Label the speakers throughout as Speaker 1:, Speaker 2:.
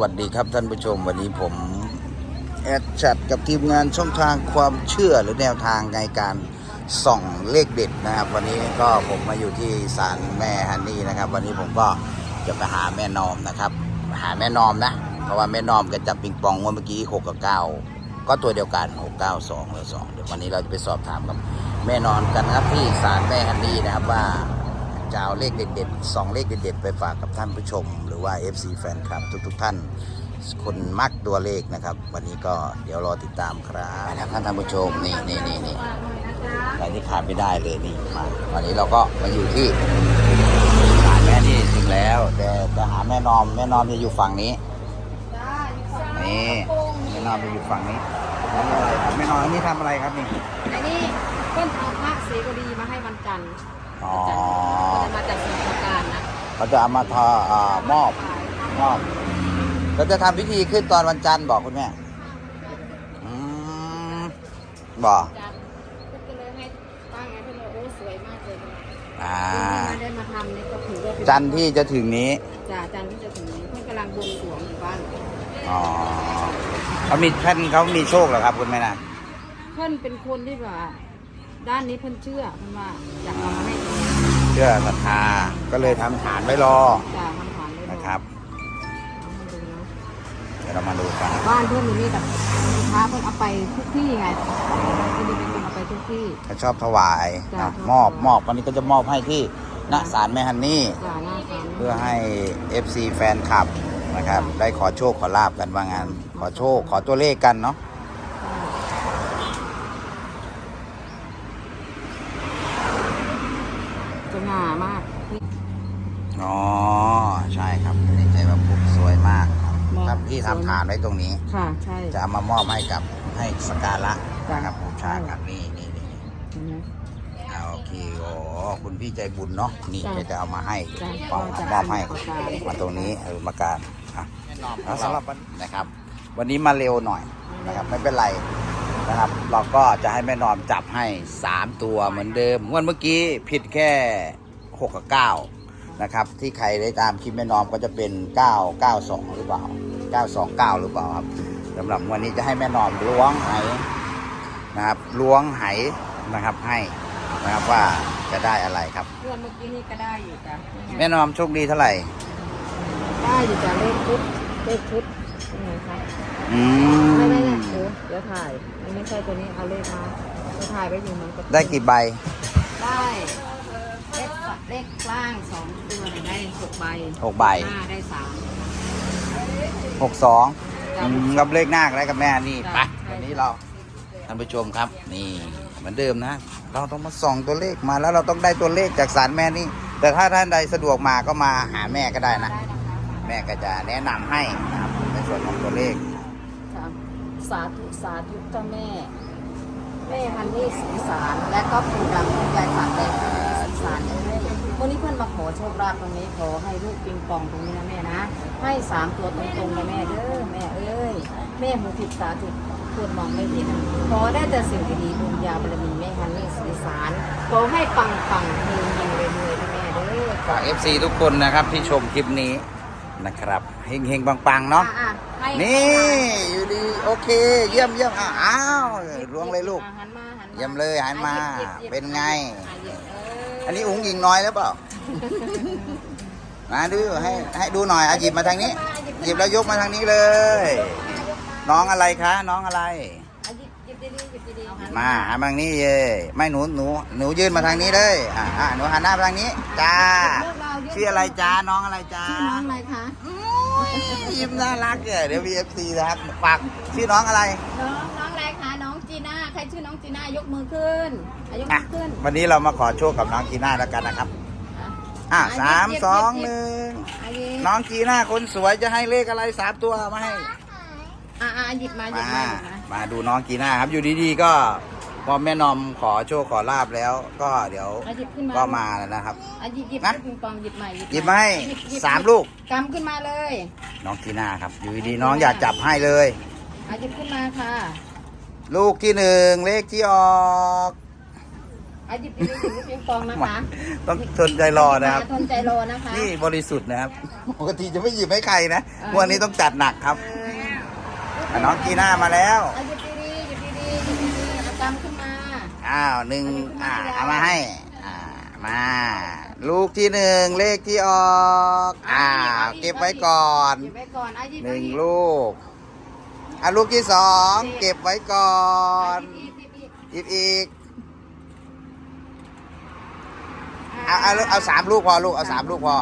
Speaker 1: วัสดีครับท่านผู้ชมวันนี้ผมแอดจัดกับทีมงานช่องทางความเชื่อหรือแนวทางในการส่องเลขเด็ดนะครับ วันนี้ก็ผมมาอยู่ที่ศาลแม่ฮันนี่นะครับ วันนี้ผมก็จะไปหาแม่นอมนะครับ หาแม่นอมนะ เพราะว่าแม่นอมก็จับปิงปองเมื่อกี้6กับ9 ก็ตัวเดียวกัน 6 9 2หรือ2เดี๋ยววันนี้เราจะไปสอบถามกับแม่นอนกันครับที่ศาลแม่ฮันนี่นะครับว่า จะเอาเลขเด็ดๆสองเลขเด็ดๆ ไปฝากกับท่านผู้ชม หรือว่า FC แฟนคลับทุกๆท่านคนมักตัวเลขนะครับ วันนี้ก็เดี๋ยวรอติดตามครับนะครับท่านท่านผู้ชมนี่นี่นี่นี่อะไรที่ขาดไม่ได้เลยนี่มาวันนี้เราก็มาอยู่ที่ศาลแม่นี่ถึงแล้ว แต่จะหาแม่นอม แม่นอมจะอยู่ฝั่งนี้นี่แม่นอมจะอยู่ฝั่งนี้ทำอะไรครับแม่นอมอันนี้ทำอะไรครับนี่
Speaker 2: อันนี้เพิ่นเอาพระศรีกดีมาให้วันจันทร์
Speaker 1: อ๋อ
Speaker 2: วันจันทร์เขาจะมาจากสมุทรปราการนะ
Speaker 1: เขาจะเอามาทออ่ามอบมอบเราจะทำพิธีขึ้นตอนวันจันทร์บอกคุณแม่อืมบอก
Speaker 2: จันทร์เพิ่นก็เลยให้ตั้งไงเพิ่นเลยโอ้สวยมากเลย
Speaker 1: อ่า
Speaker 2: เพิ่นมาได้มาทำเนี่ยก็ถือว่าเป็น
Speaker 1: จันทร์ที่จะถึงนี้
Speaker 2: จ้าจันทร์ที่จะถึงนี้เพิ่นกำลังบวงสรวงอยู่บ้าน
Speaker 1: อ๋อเขามีท่านเขามีโชคเหรอครับคุณแม่นะ
Speaker 2: เพิ่นเป็นคนที่แบบว่า ด้านนี้เพิ่นเชื่อเพิ่นว่าอยากเอามาให้ตรงนี้
Speaker 1: เชื่อศรัทธาก็เลยทำฐานไว้รอ
Speaker 2: จ้าทำผ่านเลย
Speaker 1: นะครับ
Speaker 2: เอามาดูนะ
Speaker 1: เดี๋ยวเรามาดูกัน
Speaker 2: บ้านเพิ่นอยู่นี่แบบพระเพิ่นเอาไปทุกที่ไงเพิ่นเป็นคนเอาไปทุกที่
Speaker 1: ถ้าชอบถวาย
Speaker 2: จ้ะ
Speaker 1: นะมอบมอบวันนี้ก็จะมอบให้ที่ณศาลแม่ฮันนี่
Speaker 2: จ้าหน้าศาล
Speaker 1: เพื่อให้ FC แฟนคลับนะครับ ได้ขอโชคขอลาบกันว่างานขอโชคขอตัวเลขกันเนาะ
Speaker 2: จะหนามาก
Speaker 1: อ๋อ ใช่ครับในใจว่าปุ๊บสวยมากครับ
Speaker 2: มอง
Speaker 1: ครับที่ทำฐานไว้ตรงนี้
Speaker 2: ค่ะใช่
Speaker 1: จะเอามามอบให้กับให้สกการะ
Speaker 2: จ้ะ
Speaker 1: นะครับบูชากันนี่นี่นี่
Speaker 2: เห็นไหม
Speaker 1: อ่าโอเคโอ้คุณพี่ใจบุญเนาะนี่
Speaker 2: จ้ะ
Speaker 1: ก็จะเอามาให้
Speaker 2: จ้ะ
Speaker 1: ปอง
Speaker 2: ก็จะ
Speaker 1: มอบให้
Speaker 2: ประกาศ
Speaker 1: มาตรงนี้เออมาการอะแล้วสำหรับวันนะครับ วันนี้มาเร็วหน่อยนะครับไม่เป็นไรนะครับ เราก็จะให้แม่นอมจับให้สามตัวเหมือนเดิมงวันเมื่อกี้ผิดแค่ หกกับเก้านะครับ ที่ใครได้ตามคลิปแม่นอมก็จะเป็น 992 หรือเปล่า 929 หรือเปล่าครับสำหรับวันนี้จะให้แม่นอมล้วงไหนะครับล้วงไหนะครับให้นะครับว่าจะได้อะไรครับ
Speaker 2: เพื่อนเมื่อกี้นี่ก็ได้อยู่จ้ะ
Speaker 1: แม่นอมโชคดีเท่าไหร่
Speaker 2: ได้อยู่จ้ะเลขชุดเลขชุดเป็นไงคะ
Speaker 1: อื
Speaker 2: ไม่ไม่
Speaker 1: ม
Speaker 2: ไม่เดี๋ยวเดี๋ยวถ่ายมันไม่ใช่ตัวนี้เอาเลขมาเดี๋ยวถ่ายไว้อยู่มันก็
Speaker 1: ได้กี่ใบ
Speaker 2: ได้เลขสเลขกลางสองตัวเนี่ยได้หกใบ
Speaker 1: หกใบ
Speaker 2: หน้าได้สาม
Speaker 1: หกสอง
Speaker 2: จ้ะ
Speaker 1: กับเลขหน้าอะไรกับแม่นี่
Speaker 2: จ้ะ
Speaker 1: ไป
Speaker 2: ใช่
Speaker 1: วันนี้เราท่านผู้ชมครับ นี่เหมือนเดิมนะ เราต้องมาส่องตัวเลขมาแล้วเราต้องได้ตัวเลขจากสารแม่นี่แต่ถ้าท่านใดสะดวกมาก็มาหาแม่ก็ได้นะ
Speaker 2: ได้นะคะ
Speaker 1: แม่ก็จะแนะนำให้นะครับในส่วนของตัวเลข
Speaker 2: สาสาธุสาธุเจ้าแม่แม่ฮันนี่สีสารและก็ปู่ดำคุณยายสามแดง ขอโชคลาภตรงนี้ขอให้ลูกปิงปองตรงนี้นะแม่นะ ให้สามตัวตรงๆนะแม่เด้อแม่เอ้ยแม่หูผิดตาถูกควรมองไม่เห็นขอได้แต่สิ่งดีๆบุญญาบารมีแม่ฮันนี่สีสารขอให้ปังปังๆเฮงเฮงๆรวยๆนะแม่เด้อ
Speaker 1: ฝาก FC ทุกคนนะครับที่ชมคลิปนี้นะครับเฮงเฮงๆปังๆเนาะ
Speaker 2: อ่ให้
Speaker 1: นี่อยู่ดีโอเค เยี่ยมเยี่ยมอ้าวอ้าวล้วงเลยลูก
Speaker 2: อะหันมาหันมา
Speaker 1: เยี่ยมเลยหันมา
Speaker 2: หยิบหยิบหยิบ
Speaker 1: เป็นไง
Speaker 2: อะหยิบเออ
Speaker 1: อันนี้อุ้งยิงน้อยแล้วเปล่า มาดูให้ให้ดูหน่อยอะหยิบมาทางนี้ หยิบแล้วยกมาทางนี้เลย น้องอะไรคะ น้องอะไร
Speaker 2: อะหยิบหยิบดีๆหยิบดีๆเอาหัน
Speaker 1: มาหันมาทางนี้เย่ไม่หนูหนูหนูยื่นมาทางนี้เลยอะอะหนูหันหน้าไปทางนี้จ้าชื่ออะไรจ้าน้องอะไรจ้า
Speaker 2: ชื่อน้องอะไรคะ
Speaker 1: ยิ้มน่ารักเนี่ยเดี๋ยว VFC นะครับฝากชื่อน้องอะไร
Speaker 2: น้องน้องอะไรคะน้องจีน่าใครชื่อน้องจีน่ายกมือขึ้นอะยก
Speaker 1: อะ
Speaker 2: มือขึ้น
Speaker 1: วันนี้เรามาขอโชคกับน้องกีน่าแล้วกันนะครับ อะะสาม
Speaker 2: หยิบ
Speaker 1: สอง
Speaker 2: ยิบ
Speaker 1: หนึ่ง
Speaker 2: อะหยิบ
Speaker 1: น้องกีน่าคนสวยจะให้เลขอะไรสามตัวมาให้
Speaker 2: อะอะหยิบมาหยิ
Speaker 1: มา
Speaker 2: บมาหยิบมา
Speaker 1: มาดูน้องกีน่าครับอยู่ดีๆก็พอแม่นอมขอโชคขอลาบแล้ว ก็เดี๋ยว
Speaker 2: อะหยิบขึ้นมา
Speaker 1: ก็มาแล้วนะครับ
Speaker 2: อะหยิบหยิบ
Speaker 1: นะ
Speaker 2: ปิงปองหยิบใหม่
Speaker 1: หยิบมาให้
Speaker 2: หยิบหยิบ
Speaker 1: สามลูก
Speaker 2: กำขึ้นมาเลย
Speaker 1: น้องกีน่าครับ อยู่ดีๆน้องอยากจับให้เลย
Speaker 2: อะหยิบขึ้นมาค่ะ
Speaker 1: ลูกที่หนึ่งเลขที่ออก
Speaker 2: อาหยิบดีๆหยิบลูกปิงปองนะคะ
Speaker 1: ต้องทนใจรอนะครับ
Speaker 2: ทนใจรอนะคะ
Speaker 1: นี่บริสุทธิ์นะครับ ปกติจะไม่หยิบให้ใครนะ
Speaker 2: เออ
Speaker 1: วันนี้ต้องจัดหนักครับอะน้องกีน่ามาแล้ว
Speaker 2: เอาหยิบดีๆหยิบดีๆหยิบดีๆเอากำขึ้นมา
Speaker 1: อ้าวหนึ่งอ่าเอามาให้ อ่า มา ลูกที่หนึ่งเลขที่ออกอ้าวเก็บไว้ก่อน
Speaker 2: หยิบไว้ก่อนเอาหยิบ
Speaker 1: หนึ่ง
Speaker 2: อีก
Speaker 1: ลูกอะลูกที่สองเก็บไว้ก่อน
Speaker 2: หยิบอีกหยิบอีก
Speaker 1: หยิบอีก เอาเอาเอาสามลูกพอลูกเอาสามลูกพอ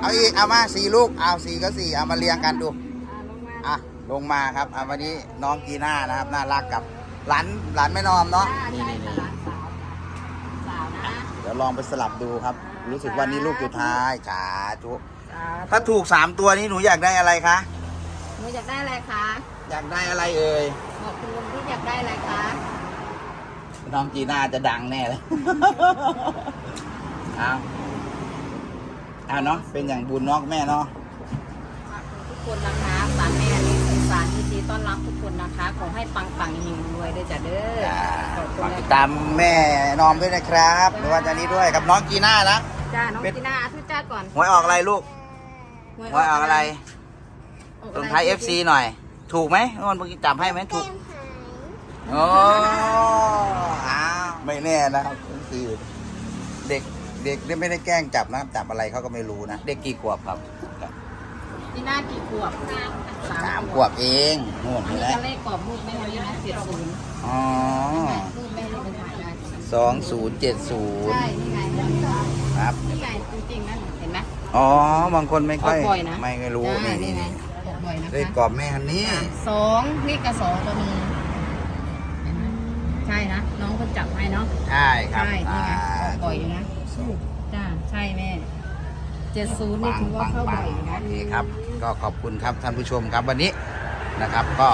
Speaker 1: เอาอีกเอามาสี่ลูกเอาสี่ก็สี่เอามาเรียงกันดู
Speaker 2: อ่าลงมา
Speaker 1: อะลงมาครับเอาวันนี้น้องกีน่านะครับน่ารักกับหลานหลานแม่นอมเนาะ
Speaker 2: อ่า
Speaker 1: นี่
Speaker 2: ใช่
Speaker 1: นี่
Speaker 2: ค่ะ
Speaker 1: นี่
Speaker 2: หลานสาวสาวนะ
Speaker 1: เดี๋ยวลองไปสลับดูครับ รู้สึกวันนี้ลูกสุดท้ายสาธุ
Speaker 2: สาว
Speaker 1: ถ้าถูกสามตัวนี้หนูอยากได้อะไรคะ
Speaker 2: หนูอยากได้อะไรคะ
Speaker 1: อยากได้อะไรเอ่ย
Speaker 2: บอกคุณลุงที่อยากได้อะไรคะ
Speaker 1: น้องจีน่าจะดังแน่เลยเอาเอาเนาะเป็นอย่างบุญเน้องแม่เนาะ
Speaker 2: ขอบคุณทุกคนนะคะสารแม่นี้สงสารที่ดีต้อนรับทุกคนนะคะ ขอให้ปังปังๆหิวรวยด้วยจ้ะเด้อขอบคุณ
Speaker 1: ฝาก
Speaker 2: นะ
Speaker 1: ติด
Speaker 2: คะ
Speaker 1: ตามแม่นอมด้วยนะครับไม่ว่าจะนี้ด้วยกับน้องจีน่านะ
Speaker 2: จ้าน้องจีน่าทุจ้าก่อน
Speaker 1: หวยออกอะไรลูกหวยออกอะไร
Speaker 2: ออก
Speaker 1: ล
Speaker 2: อะ
Speaker 1: ง
Speaker 2: ไร
Speaker 1: ท้าย FC หน่อย ถูกไหมเมื่อวันเมื่อกี้จับให้ไหมถูก โอ้อ้าวไม่แน่นะครับคือเด็ก เด็กเนี่ยไม่ได้แกล้งจับนะจับอะไรเขาก็ไม่รู้นะ เด็กกี่ขวบครับ
Speaker 2: จีน่ากี่ขวบ
Speaker 1: สามขวบเองนู่น
Speaker 2: อัน
Speaker 1: เห็น
Speaker 2: นี้
Speaker 1: ไหม
Speaker 2: จะเลขกรอบรูปแม่ฮันนี่นะเจ็ดศูนย์
Speaker 1: อ๋อ
Speaker 2: รูปแม่นี่เป็นถ่ายได้
Speaker 1: สองศูนย์เจ็ดศูนย์
Speaker 2: ใช่นี่ไง
Speaker 1: ครับ
Speaker 2: นี่ไงจริงๆนั่นเห็นไหม
Speaker 1: อ๋อบางคนไม่ค่อย
Speaker 2: ออกบ่อยนะ
Speaker 1: ไม่ไม่รู้
Speaker 2: จ้า
Speaker 1: นี่
Speaker 2: นี่
Speaker 1: นี่
Speaker 2: ไงออกบ่อยนะ
Speaker 1: เลข
Speaker 2: คะ
Speaker 1: กรอบแม่ฮันนี่
Speaker 2: สองนี่กับสองก็มีเห็นไหมใช่นะ น้องคนจับให้เนาะ
Speaker 1: ใช่ครับ
Speaker 2: ใช่นี่ไง
Speaker 1: อ่า
Speaker 2: ออกบ่อยอยู่นะจ้าใช่แม่เจ็ดศูนย์นี่ถือว่าเข้าบ่อยอยู่นะ
Speaker 1: โอเคครับ ก็ขอบคุณครับท่านผู้ชมครับวันนี้นะครับ ก็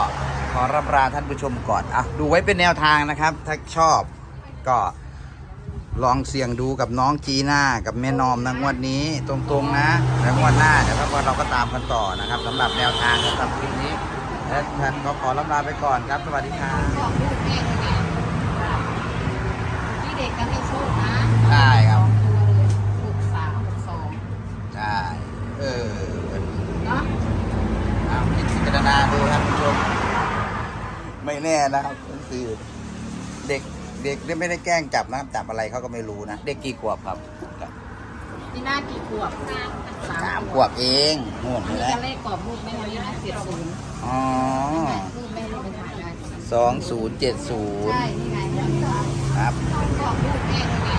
Speaker 1: ขอรับลาท่านผู้ชมก่อนอะดูไว้เป็นแนวทางนะครับ ถ้าชอบก็ลองเสี่ยงดูกับน้องจีน่ากับแม่นอมนะงวดนี้ตรงๆนะแล้วงวดหน้าเดี๋ยวก็เราก็ตามกันต่อนะครับสำหรับแนวทางสำหรับคลิปนี้และท่านก็ขอรับลาไปก่อนครับสวัสดีครับ
Speaker 2: บอกลูกแม่เลยไงที่เด็กกันให้โชคนะ
Speaker 1: ใช่ครับ
Speaker 2: สองตัวเลยหกสามหกสอง
Speaker 1: ใช่เออ
Speaker 2: เนาะ
Speaker 1: เอาพิจารณาดูท่านผู้ชม ไม่แน่นะครับคือเด็กเด็กเนี่ยไม่ได้แกล้งจับนะจับอะไรเขาก็ไม่รู้นะ เด็กกี่ขวบครับ
Speaker 2: ที่หน้ากี่ขวบ
Speaker 1: สามขวบเองนู่น
Speaker 2: อัน
Speaker 1: เห็น
Speaker 2: นี้
Speaker 1: ไหม
Speaker 2: จะเลขกรอบรูปแม่ฮันนี่นะเจ็ดศูนย์
Speaker 1: อ๋อ
Speaker 2: รูปแม่นี่เป็นถ่ายได้
Speaker 1: สองศูนย์เจ็ดศูนย์
Speaker 2: ใช่นี่ไง
Speaker 1: ครับ
Speaker 2: กรอบรูปแม่